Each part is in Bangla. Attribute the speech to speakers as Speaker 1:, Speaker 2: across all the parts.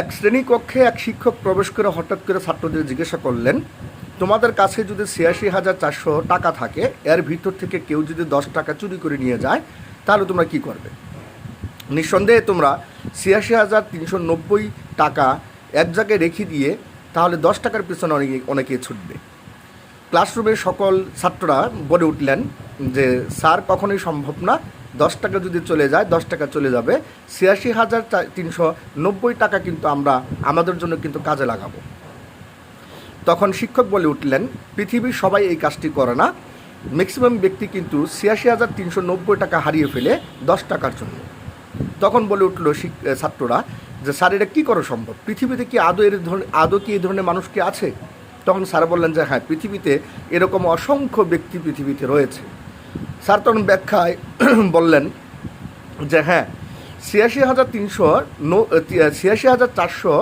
Speaker 1: এক শ্রেণীকক্ষে এক শিক্ষক প্রবেশ করে হঠাৎ করে ছাত্রদের জিজ্ঞাসা করলেন, তোমাদের কাছে যদি ছিয়াশি হাজার চারশো টাকা থাকে, এর ভিতর থেকে কেউ যদি দশ টাকা চুরি করে নিয়ে যায়, তাহলে তোমরা কি করবে? নিঃসন্দেহে তোমরা ছিয়াশি হাজার তিনশো নব্বই টাকা এক জায়গায় রেখে দিয়ে, তাহলে দশ টাকার পিছনে অনেকে অনেকে ছুটবে। ক্লাসরুমের সকল ছাত্ররা বলে উঠলেন যে, স্যার, কখনোই সম্ভব না। দশ টাকা যদি চলে যায়, দশ টাকা চলে যাবে। ছিয়াশি হাজার তিনশো নব্বই টাকা কিন্তু আমরা, আমাদের জন্য কিন্তু কাজে লাগাবো। তখন শিক্ষক বলে উঠলেন, পৃথিবীর সবাই এই কাজটি করে না। ম্যাক্সিমাম ব্যক্তি কিন্তু ছিয়াশি হাজার তিনশো নব্বই টাকা হারিয়ে ফেলে দশ টাকার জন্য। তখন বলে উঠল ছাত্ররা যে, স্যার, এটা কী করা সম্ভব? পৃথিবীতে কি আদৌ এর ধরনের, আদৌ কি এই ধরনের মানুষ কি আছে? তখন স্যার বললেন যে হ্যাঁ পৃথিবীতে এরকম অসংখ্য ব্যক্তি পৃথিবীতে রয়েছে। স্যার তখন ব্যাখ্যায় বললেন যে হ্যাঁ ছিয়াশি হাজার তিনশো নো ছিয়াশি হাজার চারশো,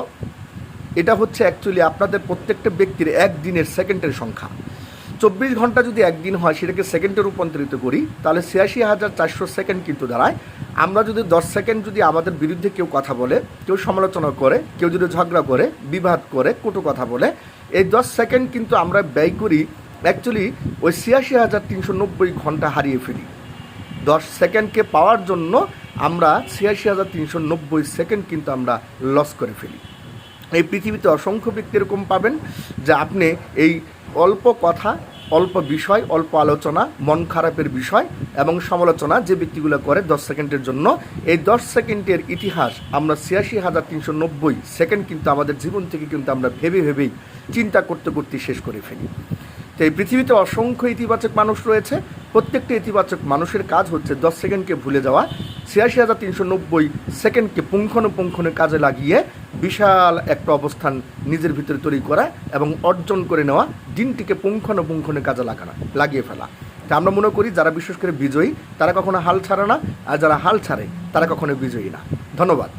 Speaker 1: এটা হচ্ছে অ্যাকচুয়ালি আপনাদের প্রত্যেকটা ব্যক্তির একদিনের সেকেন্ডের সংখ্যা। চব্বিশ ঘণ্টা যদি একদিন হয় সেটাকে সেকেন্ডে রূপান্তরিত করি, তাহলে ছিয়াশি হাজার চারশো সেকেন্ড কিন্তু দাঁড়ায়। আমরা যদি দশ সেকেন্ড যদি আমাদের বিরুদ্ধে কেউ কথা বলে, কেউ সমালোচনা করে, কেউ যদি ঝগড়া করে, বিবাদ করে, কটু কথা বলে, এই দশ সেকেন্ড কিন্তু আমরা ব্যয় করি অ্যাকচুয়ালি ওই ছিয়াশি হাজার তিনশো নব্বই ঘণ্টা হারিয়ে ফেলি। দশ সেকেন্ডকে পাওয়ার জন্য আমরা ছিয়াশি হাজার তিনশো নব্বই সেকেন্ড কিন্তু আমরা লস করে ফেলি। এই পৃথিবীতে অসংখ্য ব্যক্তি এরকম পাবেন যে আপনি এই অল্প কথা অল্প বিষয়, অল্প আলোচনা, মন খারাপের বিষয় এবং সমালোচনা যে ব্যক্তিগুলো করে দশ সেকেন্ডের জন্য, এই দশ সেকেন্ডের ইতিহাস আমরা ছিয়াশি হাজার তিনশো নব্বই সেকেন্ড কিন্তু আমাদের জীবন থেকে কিন্তু আমরা ভেবে ভেবেই চিন্তা করতে করতে শেষ করে ফেলি। তো এই পৃথিবীতে অসংখ্য ইতিবাচক মানুষ রয়েছে। প্রত্যেকটা ইতিবাচক মানুষের কাজ হচ্ছে দশ সেকেন্ডকে ভুলে যাওয়া, ছিয়াশি হাজার তিনশো নব্বই সেকেন্ডকে পুঙ্খানুপুঙ্খনে কাজে লাগিয়ে বিশাল একটা অবস্থান নিজের ভিতরে তৈরি করা এবং অর্জন করে নেওয়া, দিনটিকে পুঙ্খানুপুঙ্খনে কাজে লাগানো, লাগিয়ে ফেলা। তা আমরা মনে করি যারা বিশেষ করে বিজয়ী, তারা কখনো হাল ছাড়ে না, আর যারা হাল ছাড়ে, তারা কখনো বিজয়ী না। ধন্যবাদ।